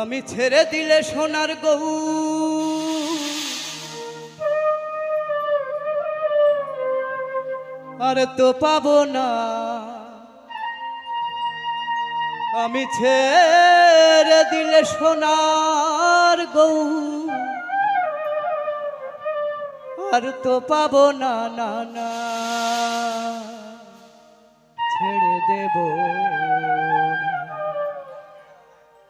আমি ছেড়ে দিলে সোনার গৌ আর তো পাবো না। আমি ছেড়ে দিলে সোনার গৌ আর তো পাবো না না না। ছেড়ে দেব না।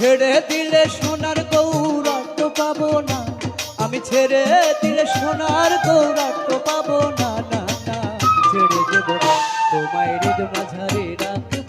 ছেড়ে দিলে সোনার গৌরব পাবো না। আমি ছেড়ে দিলে সোনার গৌরব পাবো না না না। ছেড়ে দেব তোমায় হৃদ মাঝারে রাখব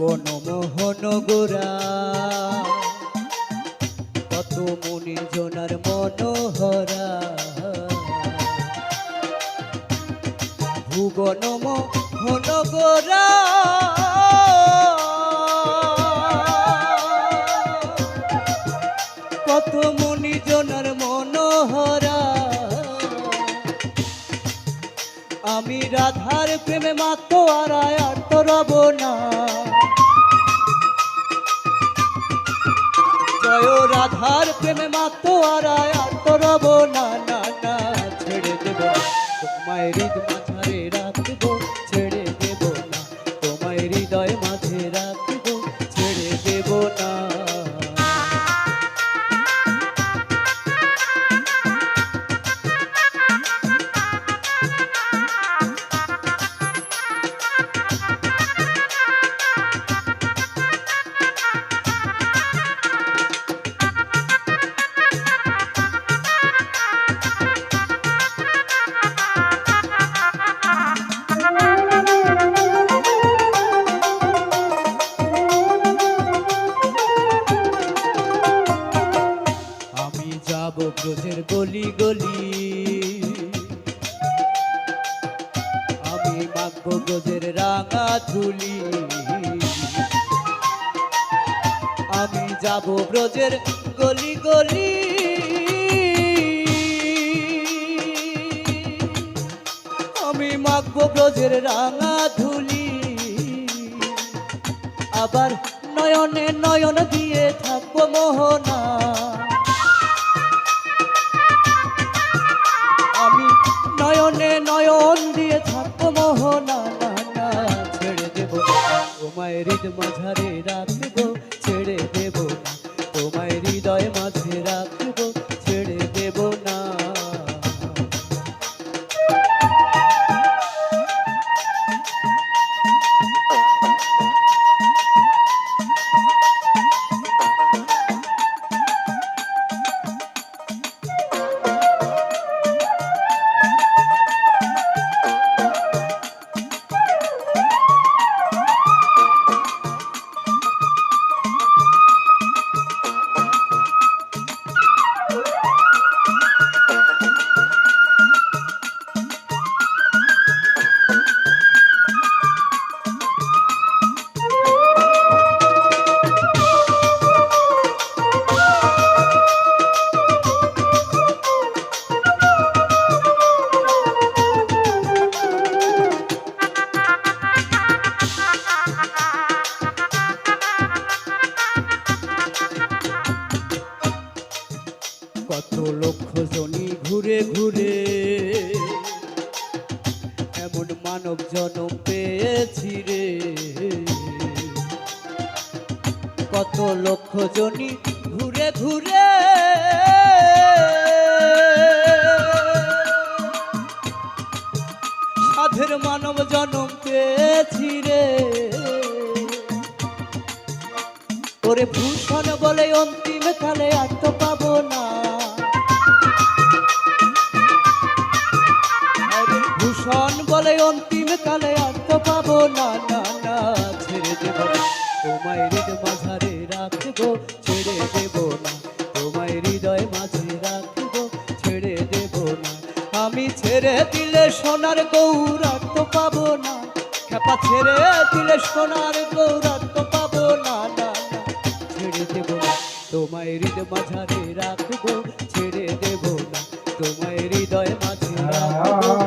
ভুবন মোহন গোরা। কত মনে জোনার মনোহরা। ভুবন মোহন গোরা। আমি রাধার প্রেমে মাত্র আর আর তো রব না। জয় রাধার প্রেমে মাত্র আর আর তো রব না। ধুলি। আমি যাব ব্রজের গলি গলি। আমি মাগব ব্রজের রাঙা ধুলি। আবার নয়নে নয়ন দিয়ে থাকব মোহনা। হৃদ মাঝারে রাখব ছেড়ে দেব তোমায় হৃদয় লক্ষ জনই ঘুরে ঘুরে। এমন মানব জনম পেয়েছি রে। কত লক্ষ জনই ঘুরে ঘুরে। সাধের মানব জনম পেয়েছি রে। ওরে ভূষণ বলে অন্তিম কালে আর তো পাবো না। কালে অন্ত পাবো, না না না, ছেড়ে দেব তোমায় হৃদ মাঝারে রাখব, ছেড়ে দেব না। তোমায় হৃদয় মাঝে রাখব, ছেড়ে দেব না। আমি ছেড়ে দিলে সোনার গৌর গৌরাত্ম পাবো না। খেপা ছেড়ে দিলে সোনার গৌর গৌরাত্ম পাবো না না ছেড়ে দেব না। তোমায় হৃদ মাঝারে রাখব, ছেড়ে দেব না। তোমায় হৃদয় মাঝে রাখব